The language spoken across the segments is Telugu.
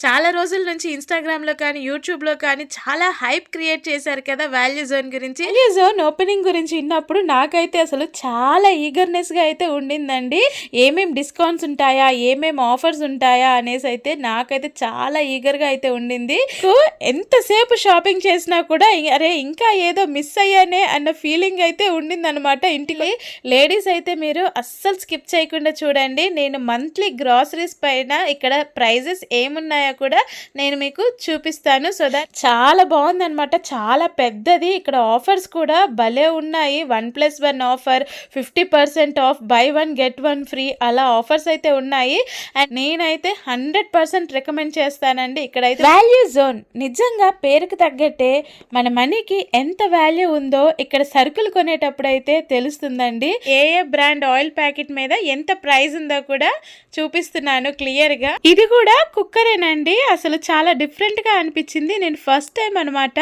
చాలా రోజుల నుంచి ఇన్స్టాగ్రామ్లో కానీ యూట్యూబ్లో కానీ చాలా హైప్ క్రియేట్ చేశారు కదా వాల్యూ జోన్ గురించి. వాల్యూ జోన్ ఓపెనింగ్ గురించి విన్నప్పుడు నాకైతే అసలు చాలా ఈగర్నెస్గా అయితే ఉండిందండి. ఏమేమి డిస్కౌంట్స్ ఉంటాయా? ఏమేమి ఆఫర్స్ ఉంటాయా? అనేసి అయితే నాకైతే చాలా ఈగర్గా అయితే ఉండింది. సో ఎంతసేపు షాపింగ్ చేసినా కూడా అరే ఇంకా ఏదో మిస్ అయ్యానే అన్న ఫీలింగ్ అయితే ఉండిందనమాట ఇంటికి. లేడీస్ అయితే మీరు అస్సలు స్కిప్ చేయకుండా చూడండి. నేను మంత్లీ గ్రాసరీస్ పైన ఇక్కడ ప్రైజెస్ ఏమున్నాయో కూడా నేను మీకు చూపిస్తాను. సో దట్ చాలా బాగుందనమాట చాలా పెద్దది. ఇక్కడ ఆఫర్స్ కూడా భలే ఉన్నాయి. One plus one offer fifty percent off buy one get one free అలా ఆఫర్స్ అయితే ఉన్నాయి. అండ్ నేనైతే హండ్రెడ్ పర్సెంట్ రికమెండ్ చేస్తానండి. ఇక్కడైతే వాల్యూ జోన్ నిజంగా పేరుకు తగ్గట్టే మన మనీకి ఎంత వాల్యూ ఉందో ఇక్కడ సరుకులు కొనేటప్పుడు అయితే తెలుస్తుందండి. ఏ ఏ బ్రాండ్ ఆయిల్ ప్యాకెట్ మీద ఎంత ప్రైస్ ఉందో కూడా చూపిస్తున్నాను క్లియర్గా. ఇది కూడా కుక్కరేనండి. అసలు చాలా డిఫరెంట్గా అనిపించింది. నేను ఫస్ట్ టైం అనమాట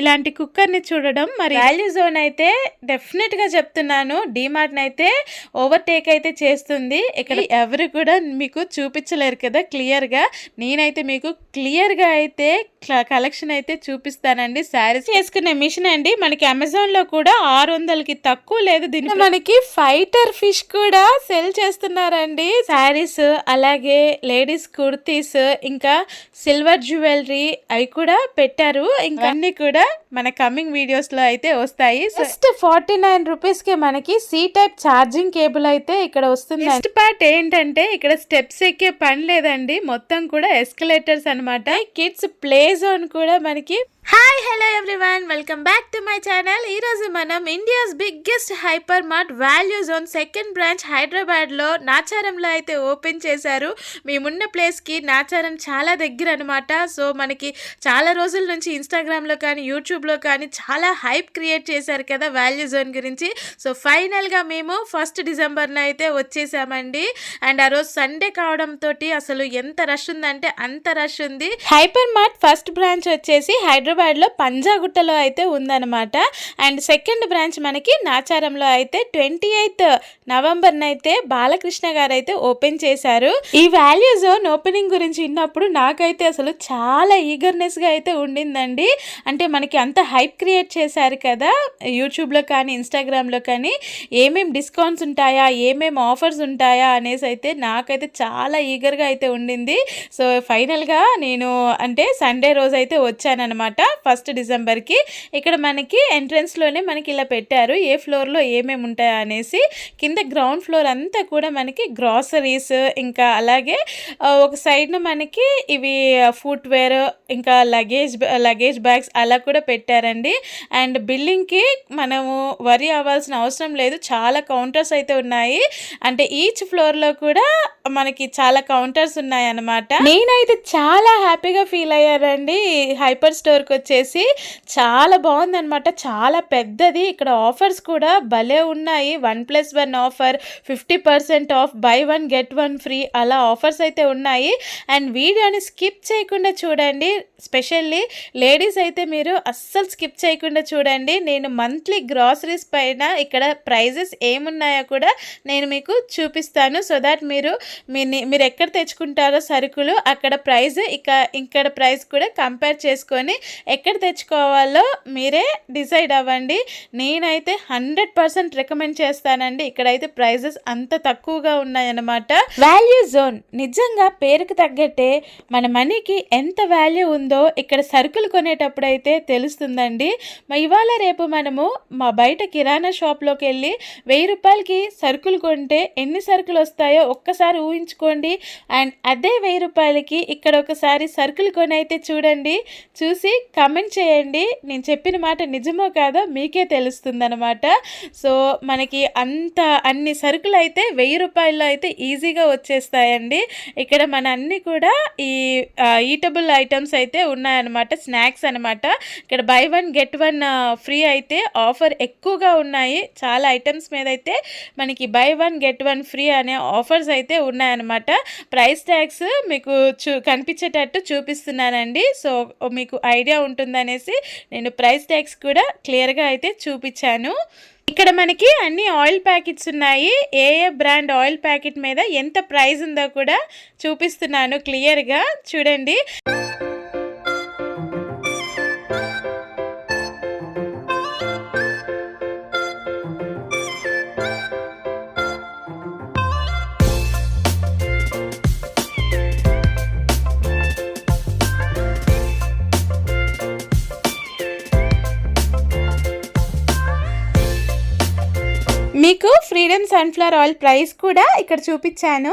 ఇలాంటి కుక్కర్ని చూడడం. మరి వాల్యూ జోన్ అయితే డెఫినెట్గా చెప్తున్నాను. డిమార్ట్ అయితే ఓవర్టేక్ అయితే చేస్తుంది. ఇక్కడ ఎవరు కూడా మీకు చూపించలేరు కదా క్లియర్గా నేనైతే మీకు క్లియర్గా అయితే కలెక్షన్ అయితే చూపిస్తానండి. శారీస్ చేసుకునే మిషన్ అండి. మనకి అమెజాన్లో కూడా ఆరు వందలకి తక్కువ లేదు. దీని మనకి ఫైటర్ ఫిష్ కూడా సెల్ చేస్తున్నారండి. శారీస్ అలాగే లేడీస్ కుర్తీస్ ఇంకా సిల్వర్ జ్యువెలరీ అవి కూడా పెట్టారు. ఇంకా అన్ని కూడా మన కమింగ్ వీడియోస్లో అయితే వస్తాయి. జస్ట్ ఫార్టీ నైన్ రూపీస్కి మనకి సి టైప్ ఛార్జింగ్ కేబుల్ అయితే ఇక్కడ వస్తుంది నెక్స్ట్ పార్ట్ ఏంటంటే ఇక్కడ స్టెప్స్ ఎక్కే పని లేదండి. మొత్తం కూడా ఎస్కలేటర్స్ అన్నమాట. కిడ్స్ ప్లే జోన్ కూడా మనకి hi hello everyone welcome back to my channel ఈరోజు మనం India's biggest hyper mart value zone second branch హైదరాబాద్లో నాచారంలో అయితే ఓపెన్ చేశారు. మేమున్న ప్లేస్కి నాచారం చాలా దగ్గర అనమాట సో మనకి చాలా రోజుల నుంచి ఇన్స్టాగ్రామ్లో కానీ యూట్యూబ్లో కానీ చాలా హైప్ క్రియేట్ చేశారు కదా వాల్యూ జోన్ గురించి. సో ఫైనల్గా మేము ఫస్ట్ డిసెంబర్న అయితే వచ్చేసామండి. అండ్ ఆ రోజు సండే కావడంతో అసలు ఎంత రష్ ఉందంటే అంత రష్ ఉంది. హైపర్ మార్ట్ ఫస్ట్ బ్రాంచ్ వచ్చేసి హైదరాబాద్లో పంజాగుట్టలో అయితే ఉందన్నమాట. అండ్ సెకండ్ బ్రాంచ్ మనకి నాచారంలో అయితే ట్వంటీ ఎయిత్ నవంబర్న అయితే బాలకృష్ణ గారు అయితే ఓపెన్ చేశారు. ఈ వాల్యూ జోన్ ఓపెనింగ్ గురించి విన్నప్పుడు నాకైతే అసలు చాలా ఈగర్నెస్గా అయితే ఉండిందండి. అంటే మనకి అంత హైప్ క్రియేట్ చేశారు కదా యూట్యూబ్లో కానీ ఇన్స్టాగ్రామ్లో కానీ. ఏమేమి డిస్కౌంట్స్ ఉంటాయా ఏమేమి ఆఫర్స్ ఉంటాయా అనేసి అయితే నాకైతే చాలా ఈగర్గా అయితే ఉండింది. సో ఫైనల్గా నేను అంటే సండే రోజు అయితే వచ్చానన్నమాట ఫస్ట్ డిసెంబర్కి. ఇక్కడ మనకి ఎంట్రన్స్లోనే మనకి ఇలా పెట్టారు ఏ ఫ్లోర్లో ఏమేమి ఉంటాయా అనేసి. కింద గ్రౌండ్ ఫ్లోర్ అంతా కూడా మనకి గ్రాసరీస్ ఇంకా అలాగే ఒక సైడ్న మనకి ఇవి ఫుట్వేర్ ఇంకా లగేజ్ లగేజ్ బ్యాగ్స్ అలా కూడా పెట్టారండి. అండ్ బిల్డింగ్కి మనము వరి అవ్వాల్సిన అవసరం లేదు చాలా కౌంటర్స్ అయితే ఉన్నాయి. అంటే ఈచ్ ఫ్లోర్లో కూడా మనకి చాలా కౌంటర్స్ ఉన్నాయి అన్నమాట నేనైతే చాలా హ్యాపీగా ఫీల్ అయ్యానండి హైపర్ స్టోర్కి వచ్చేసి చాలా బాగుందనమాట చాలా పెద్దది. ఇక్కడ ఆఫర్స్ కూడా భలే ఉన్నాయి. One plus one offer fifty percent off buy one get one free అలా ఆఫర్స్ అయితే ఉన్నాయి. అండ్ వీడియోని స్కిప్ చేయకుండా చూడండి. స్పెషల్లీ లేడీస్ అయితే మీరు అస్సలు స్కిప్ చేయకుండా చూడండి. నేను మంత్లీ గ్రాసరీస్ పైన ఇక్కడ ప్రైజెస్ ఏమున్నాయో కూడా నేను మీకు చూపిస్తాను. సో దాట్ మీరు మీ మీరు ఎక్కడ తెచ్చుకుంటారో సరుకులు అక్కడ ప్రైస్ ఇక ఇక్కడ ప్రైస్ కూడా కంపేర్ చేసుకొని ఎక్కడ తెచ్చుకోవాలో మీరే డిసైడ్ అవ్వండి. నేనైతే హండ్రెడ్ పర్సెంట్ రికమెండ్ చేస్తానండి. ఇక్కడైతే ప్రైజెస్ అంత తక్కువగా ఉన్నాయన్నమాట. Value zone. నిజంగా పేరుకు తగ్గట్టే మన మనీకి ఎంత వాల్యూ ఉందో ఇక్కడ సరుకులు కొనేటప్పుడు అయితే తెలుస్తుందండి. మా ఇవాళ రేపు మనము మా బయట కిరాణా షాప్లోకి వెళ్ళి వెయ్యి రూపాయలకి సరుకులు కొంటే ఎన్ని సరుకులు వస్తాయో ఒక్కసారి ఊహించుకోండి. అండ్ అదే వెయ్యి రూపాయలకి ఇక్కడ ఒకసారి సరుకులు కొని అయితే చూడండి. చూసి కమెంట్ చేయండి. నేను చెప్పిన మాట నిజమో కాదో మీకే తెలుస్తుంది అనమాట సో మనకి అంత అన్ని సరుకులు అయితే వెయ్యి రూపాయల్లో అయితే ఈజీగా వచ్చేస్తాయండి. ఇక్కడ మన అన్ని కూడా ఈ ఈటబుల్ ఐటమ్స్ అయితే ఉన్నాయన్నమాట. స్నాక్స్ అనమాట ఇక్కడ buy one get one free అయితే ఆఫర్ ఎక్కువగా ఉన్నాయి. చాలా ఐటమ్స్ మీద అయితే మనకి buy one get one free అనే ఆఫర్స్ అయితే ఉన్నాయన్నమాట. ప్రైస్ ట్యాగ్స్ మీకు చూ కనిపించేటట్టు చూపిస్తున్నానండి. సో మీకు ఐడియా ఉంటుందనేసి నేను ప్రైస్ ట్యాగ్స్ కూడా క్లియర్గా అయితే చూపించాను. ఇక్కడ మనకి అన్ని ఆయిల్ ప్యాకెట్స్ ఉన్నాయి. ఏ ఏ బ్రాండ్ ఆయిల్ ప్యాకెట్ మీద ఎంత ప్రైస్ ఉందో కూడా చూపిస్తున్నాను క్లియర్గా. చూడండి. ఇండియన్ సన్ఫ్లవర్ ఆయిల్ ప్రైస్ కూడా ఇక్కడ చూపించాను.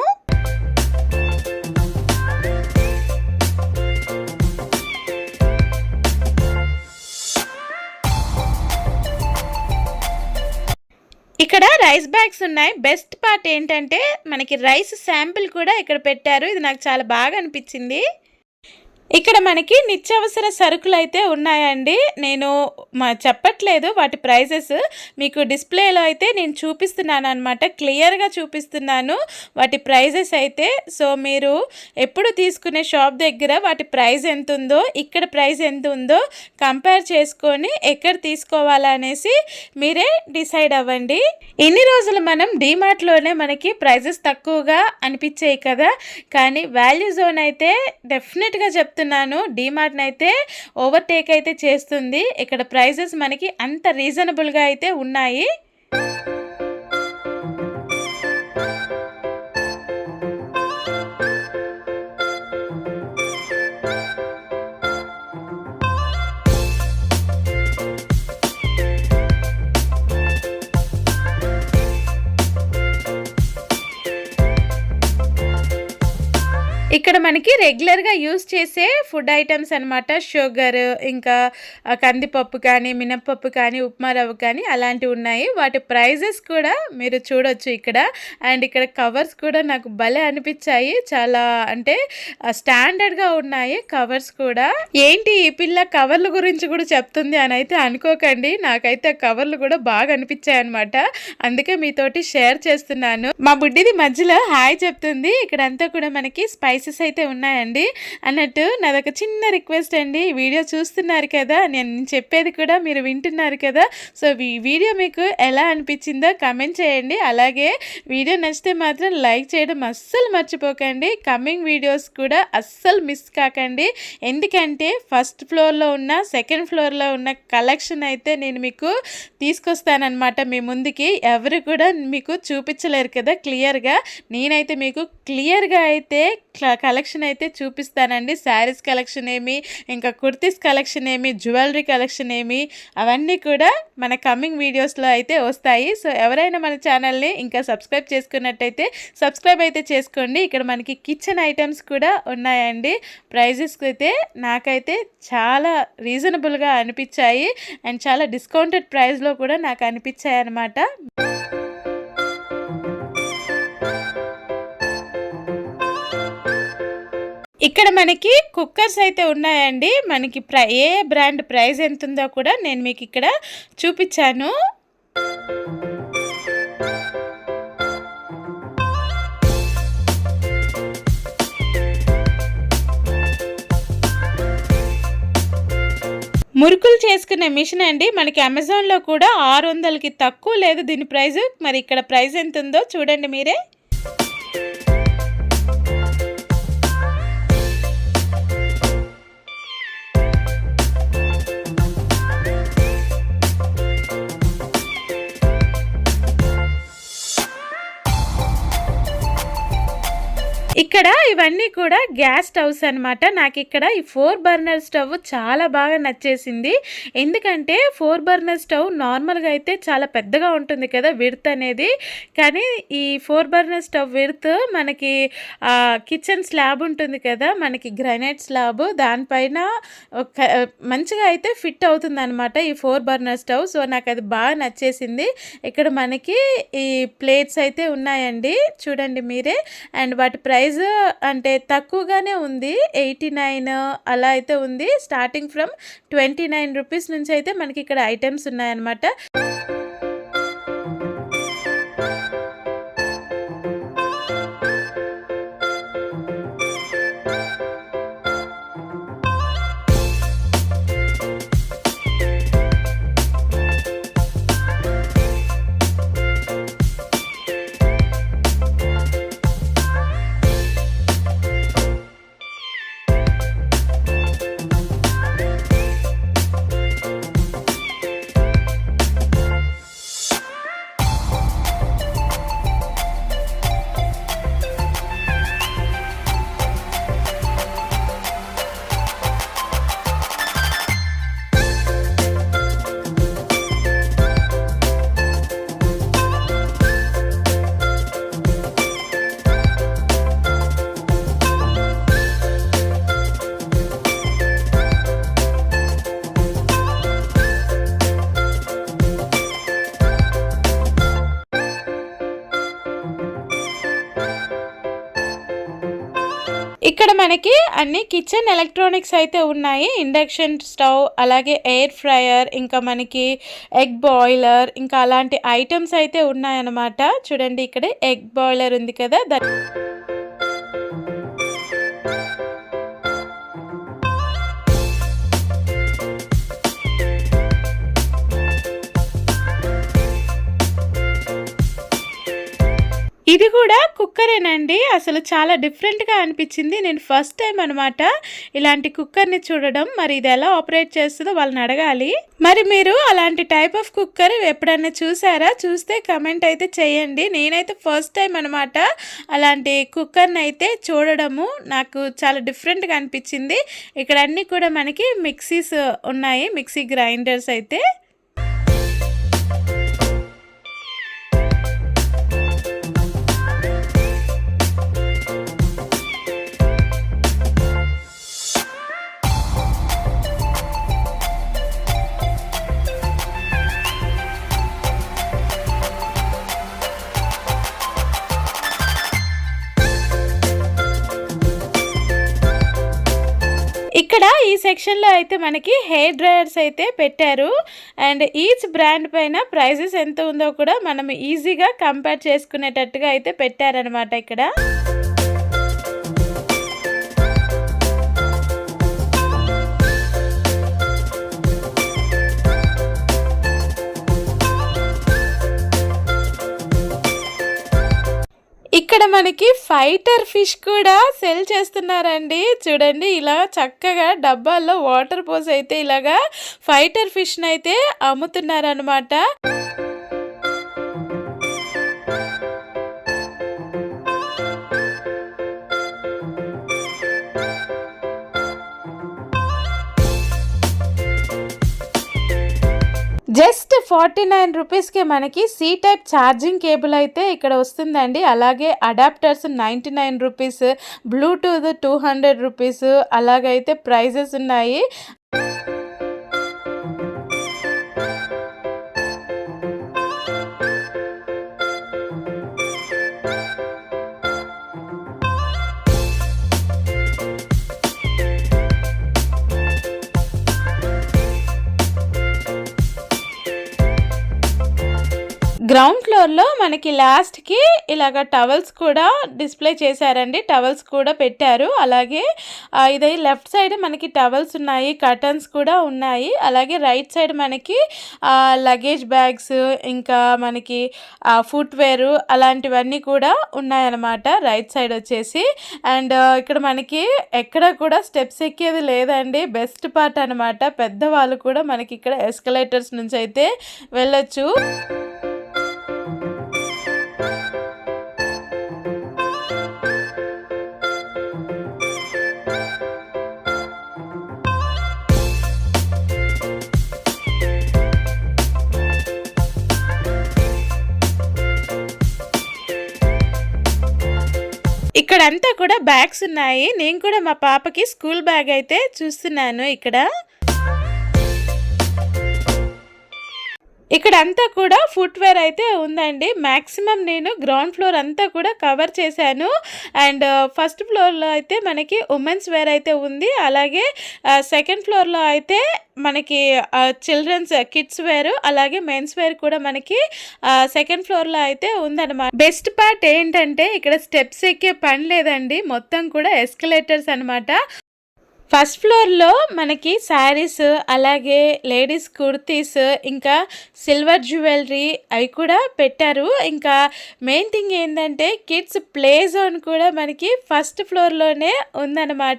ఇక్కడ రైస్ బ్యాగ్స్ ఉన్నాయి. బెస్ట్ పార్ట్ ఏంటంటే మనకి రైస్ శాంపిల్ కూడా ఇక్కడ పెట్టారు. ఇది నాకు చాలా బాగా అనిపించింది. ఇక్కడ మనకి నిత్యావసర సరుకులు అయితే ఉన్నాయండి. నేను మా చెప్పట్లేదు వాటి ప్రైజెస్. మీకు డిస్ప్లేలో అయితే నేను చూపిస్తున్నాను అనమాట క్లియర్గా చూపిస్తున్నాను వాటి ప్రైజెస్ అయితే. సో మీరు ఎప్పుడు తీసుకునే షాప్ దగ్గర వాటి ప్రైస్ ఎంత ఉందో ఇక్కడ ప్రైస్ ఎంత ఉందో కంపేర్ చేసుకొని ఎక్కడ తీసుకోవాలనేసి మీరే డిసైడ్ అవ్వండి. ఇన్ని రోజులు మనం డీమార్ట్లోనే మనకి ప్రైజెస్ తక్కువగా అనిపించాయి కదా. కానీ వాల్యూ జోన్ అయితే డెఫినెట్గా చెప్తున్నాను. చూస్తున్నాను. డీమార్ట్ని అయితే ఓవర్టేక్ అయితే చేస్తుంది. ఇక్కడ ప్రైజెస్ మనకి అంత రీజనబుల్గా అయితే ఉన్నాయి. ఇక్కడ మనకి రెగ్యులర్గా యూస్ చేసే ఫుడ్ ఐటమ్స్ అనమాట షుగర్ ఇంకా కందిపప్పు కానీ మినప్పప్పు కానీ ఉప్మా రవ్వ కానీ అలాంటివి ఉన్నాయి. వాటి ప్రైజెస్ కూడా మీరు చూడొచ్చు ఇక్కడ. అండ్ ఇక్కడ కవర్స్ కూడా నాకు భలే అనిపించాయి. చాలా అంటే స్టాండర్డ్గా ఉన్నాయి కవర్స్ కూడా. ఏంటి ఈ పిల్ల కవర్ల గురించి కూడా చెప్తుంది అని అయితే అనుకోకండి. నాకైతే కవర్లు కూడా బాగా అనిపించాయి అనమాట అందుకే మీతోటి షేర్ చేస్తున్నాను. మా బుడ్డిది మధ్యలో హాయ్ చెప్తుంది. ఇక్కడంతా కూడా మనకి స్పైసెస్ అయితే ఉన్నాయండి. అన్నట్టు నాదొక చిన్న రిక్వెస్ట్ అండి. వీడియో చూస్తున్నారు కదా నేను చెప్పేది కూడా మీరు వింటున్నారు కదా సో ఈ వీడియో మీకు ఎలా అనిపించిందో కమెంట్ చేయండి. అలాగే వీడియో నచ్చితే మాత్రం లైక్ చేయడం అస్సలు మర్చిపోకండి. కమింగ్ వీడియోస్ కూడా అస్సలు మిస్ కాకండి. ఎందుకంటే ఫస్ట్ ఫ్లోర్లో ఉన్న సెకండ్ ఫ్లోర్లో ఉన్న కలెక్షన్ అయితే నేను మీకు తీసుకొస్తానమాట మీ ముందుకి. ఎవరు కూడా మీకు చూపించలేరు కదా క్లియర్గా. నేనైతే మీకు క్లియర్గా అయితే కలెక్షన్ అయితే చూపిస్తానండి. శారీస్ కలెక్షన్ ఏమి ఇంకా కుర్తీస్ కలెక్షన్ ఏమి జ్యువెలరీ కలెక్షన్ ఏమి అవన్నీ కూడా మన కమింగ్ వీడియోస్లో అయితే వస్తాయి. సో ఎవరైనా మన ఛానల్ని ఇంకా సబ్స్క్రైబ్ చేసుకున్నట్టయితే సబ్స్క్రైబ్ అయితే చేసుకోండి. ఇక్కడ మనకి కిచెన్ ఐటమ్స్ కూడా ఉన్నాయండి. ప్రైజెస్ అయితే నాకైతే చాలా రీజనబుల్గా అనిపించాయి. అండ్ చాలా డిస్కౌంటెడ్ ప్రైస్లో కూడా నాకు అనిపించాయి అనమాట ఇక్కడ మనకి కుక్కర్స్ అయితే ఉన్నాయండి. మనకి ప్రై ఏ బ్రాండ్ ప్రైస్ ఎంత ఉందో కూడా నేను మీకు ఇక్కడ చూపించాను. మురుకులు చేసుకునే మిషన్ అండి. మనకి అమెజాన్లో కూడా ఆరు వందలకి తక్కువ లేదు. దీని ప్రైస్ మరి ఇక్కడ ప్రైస్ ఎంత ఉందో చూడండి మీరే. ఇక్కడ ఇవన్నీ కూడా గ్యాస్ స్టవ్స్ అనమాట నాకు ఇక్కడ ఈ ఫోర్ బర్నర్ స్టవ్ చాలా బాగా నచ్చేసింది. ఎందుకంటే ఫోర్ బర్నర్ స్టవ్ నార్మల్గా అయితే చాలా పెద్దగా ఉంటుంది కదా విర్త్ అనేది. కానీ ఈ ఫోర్ బర్నర్ స్టవ్ విర్త్ మనకి కిచెన్ స్లాబ్ ఉంటుంది కదా మనకి గ్రనైట్ స్లాబ్. దానిపైన మంచిగా అయితే ఫిట్ అవుతుంది అనమాట ఈ ఫోర్ బర్నర్ స్టవ్. సో నాకు అది బాగా నచ్చేసింది. ఇక్కడ మనకి ఈ ప్లేట్స్ అయితే ఉన్నాయండి. చూడండి మీరే. అండ్ వాటి ప్రైస్ అంటే తక్కువగానే ఉంది. ఎయిటీ నైన్ అలా అయితే ఉంది. Starting from twenty nine rupees నుంచి అయితే మనకి ఇక్కడ ఐటమ్స్ ఉన్నాయన్నమాట. మనకి అన్ని కిచెన్ ఎలక్ట్రానిక్స్ అయితే ఉన్నాయి. ఇండక్షన్ స్టవ్ అలాగే ఎయిర్ ఫ్రయర్ ఇంకా మనకి ఎగ్ బాయిలర్ ఇంకా అలాంటి ఐటమ్స్ అయితే ఉన్నాయన్నమాట. చూడండి ఇక్కడ ఎగ్ బాయిలర్ ఉంది కదా. ఇది కూడా కుక్కరేనండి. అసలు చాలా డిఫరెంట్గా అనిపించింది. నేను ఫస్ట్ టైం అనమాట ఇలాంటి కుక్కర్ని చూడడం. మరి ఇది ఎలా ఆపరేట్ చేస్తుందో వాళ్ళని అడగాలి. మరి మీరు అలాంటి టైప్ ఆఫ్ కుక్కర్ ఎప్పుడన్నా చూసారా? చూస్తే కమెంట్ అయితే చేయండి. నేనైతే ఫస్ట్ టైం అనమాట అలాంటి కుక్కర్ని అయితే చూడడము. నాకు చాలా డిఫరెంట్గా అనిపించింది. ఇక్కడ అన్నీ కూడా మనకి మిక్సీస్ ఉన్నాయి. మిక్సీ గ్రైండర్స్ అయితే. ఇక్కడ ఈ సెక్షన్లో అయితే మనకి హెయిర్ డ్రయర్స్ అయితే పెట్టారు. అండ్ ఈచ్ బ్రాండ్ పైన ప్రైజెస్ ఎంత ఉందో కూడా మనం ఈజీగా కంపేర్ చేసుకునేటట్టుగా అయితే పెట్టారనమాట ఇక్కడ. ఇక్కడ మనకి ఫైటర్ ఫిష్ కూడా సెల్ చేస్తున్నారండి. చూడండి ఇలా చక్కగా డబ్బాల్లో వాటర్ పోసి అయితే ఇలాగా ఫైటర్ ఫిష్ని అయితే అమ్ముతున్నారనమాట జస్ట్ ఫార్టీ నైన్ రూపీస్కే మనకి సి టైప్ ఛార్జింగ్ కేబుల్ అయితే ఇక్కడ వస్తుందండి. అలాగే adapters ninety nine rupees bluetooth two hundred rupees అలాగైతే ప్రైజెస్ ఉన్నాయి. గ్రౌండ్ ఫ్లోర్లో మనకి లాస్ట్కి ఇలాగ టవల్స్ కూడా డిస్ప్లే చేశారండి. టవల్స్ కూడా పెట్టారు. అలాగే ఇది లెఫ్ట్ సైడ్ మనకి టవల్స్ ఉన్నాయి కర్టన్స్ కూడా ఉన్నాయి. అలాగే రైట్ సైడ్ మనకి లగేజ్ బ్యాగ్స్ ఇంకా మనకి ఫుట్వేర్ అలాంటివన్నీ కూడా ఉన్నాయన్నమాట. రైట్ సైడ్ వచ్చేసి. అండ్ ఇక్కడ మనకి ఎక్కడ కూడా స్టెప్స్ ఎక్కేది లేదండి. బెస్ట్ పార్ట్ అనమాట పెద్దవాళ్ళు కూడా మనకి ఇక్కడ ఎస్కలేటర్స్ నుంచి అయితే వెళ్ళొచ్చు. ఇక్కడంతా కూడా బ్యాగ్స్ ఉన్నాయి. నేను కూడా మా పాపకి స్కూల్ బ్యాగ్ అయితే చూస్తున్నాను ఇక్కడ. ఇక్కడ అంతా కూడా ఫుట్వేర్ అయితే ఉందండి. మ్యాక్సిమం నేను గ్రౌండ్ ఫ్లోర్ అంతా కూడా కవర్ చేశాను. అండ్ ఫస్ట్ ఫ్లోర్లో అయితే మనకి ఉమెన్స్ వేర్ అయితే ఉంది. అలాగే uh, సెకండ్ ఫ్లోర్లో అయితే మనకి చిల్డ్రన్స్ కిడ్స్ వేర్ అలాగే మెన్స్ వేర్ కూడా మనకి uh, సెకండ్ ఫ్లోర్లో అయితే ఉందన్నమాట. బెస్ట్ పార్ట్ ఏంటంటే ఇక్కడ స్టెప్స్ ఎక్కే పని లేదండి. మొత్తం కూడా ఎస్కలేటర్స్ అనమాట ఫస్ట్ ఫ్లోర్లో మనకి శారీస్ అలాగే లేడీస్ కుర్తీస్ ఇంకా సిల్వర్ జ్యువెలరీ అవి కూడా పెట్టారు. ఇంకా మెయిన్ థింగ్ ఏంటంటే కిడ్స్ ప్లే జోన్ కూడా మనకి ఫస్ట్ ఫ్లోర్లోనే ఉందన్నమాట.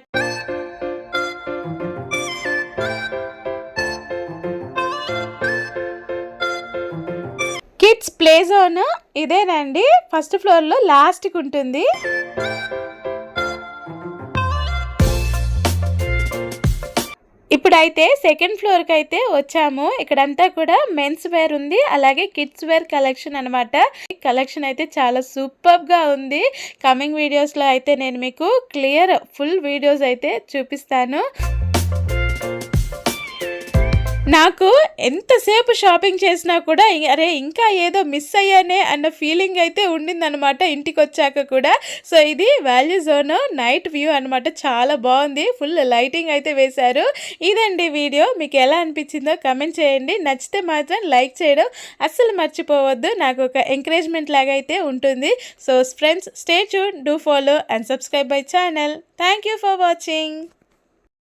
కిడ్స్ ప్లే జోన్ ఇదేనండి. ఫస్ట్ ఫ్లోర్లో లాస్ట్కి ఉంటుంది. ఇప్పుడైతే సెకండ్ ఫ్లోర్కి అయితే వచ్చాము. ఇక్కడంతా కూడా మెన్స్ వేర్ ఉంది. అలాగే కిడ్స్ వేర్ కలెక్షన్ అనమాట కలెక్షన్ అయితే చాలా సూపర్గా ఉంది. కమింగ్ వీడియోస్లో అయితే నేను మీకు క్లియర్ ఫుల్ వీడియోస్ అయితే చూపిస్తాను. నాకు ఎంతసేపు షాపింగ్ చేసినా కూడా అరే ఇంకా ఏదో మిస్ అయ్యానే అన్న ఫీలింగ్ అయితే ఉండిందనమాట ఇంటికి వచ్చాక కూడా. సో ఇది వాల్యూ జోన్ నైట్ వ్యూ అనమాట చాలా బాగుంది. ఫుల్ లైటింగ్ అయితే వేశారు. ఇదండి వీడియో. మీకు ఎలా అనిపించిందో కమెంట్ చేయండి. నచ్చితే మాత్రం లైక్ చేయడం అస్సలు మర్చిపోవద్దు. నాకు ఒక ఎంకరేజ్మెంట్ లాగా అయితే ఉంటుంది. So friends stay tune do follow and subscribe my channel. Thank you for watching.